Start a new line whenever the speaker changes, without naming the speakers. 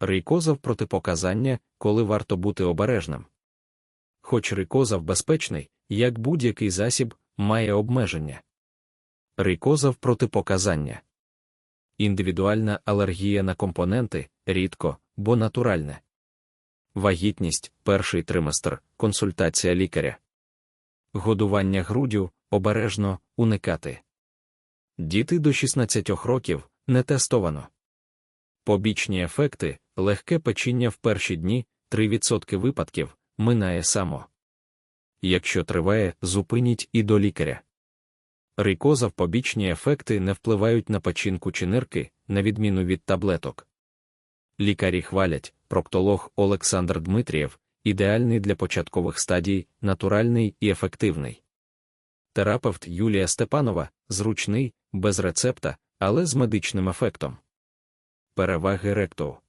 Рейкозав протипоказання, коли варто бути обережним. Хоч рейкозав безпечний, як будь-який засіб, має обмеження. Рейкозав протипоказання. Індивідуальна алергія на компоненти рідко, бо натуральне. Вагітність, перший триместр, консультація лікаря. Годування груддю обережно уникати. Діти до 16 років не тестовано. Побічні ефекти, легке печіння в перші дні, 3% випадків минає само. Якщо триває, зупиніть і до лікаря. Рейкозав побічні ефекти не впливають на печінку чи нирки, на відміну від таблеток. Лікарі хвалять, проктолог Олександр Дмитрієв, ідеальний для початкових стадій, натуральний і ефективний. Терапевт Юлія Степанова зручний, без рецепта, але з медичним ефектом. Переваги ректоу.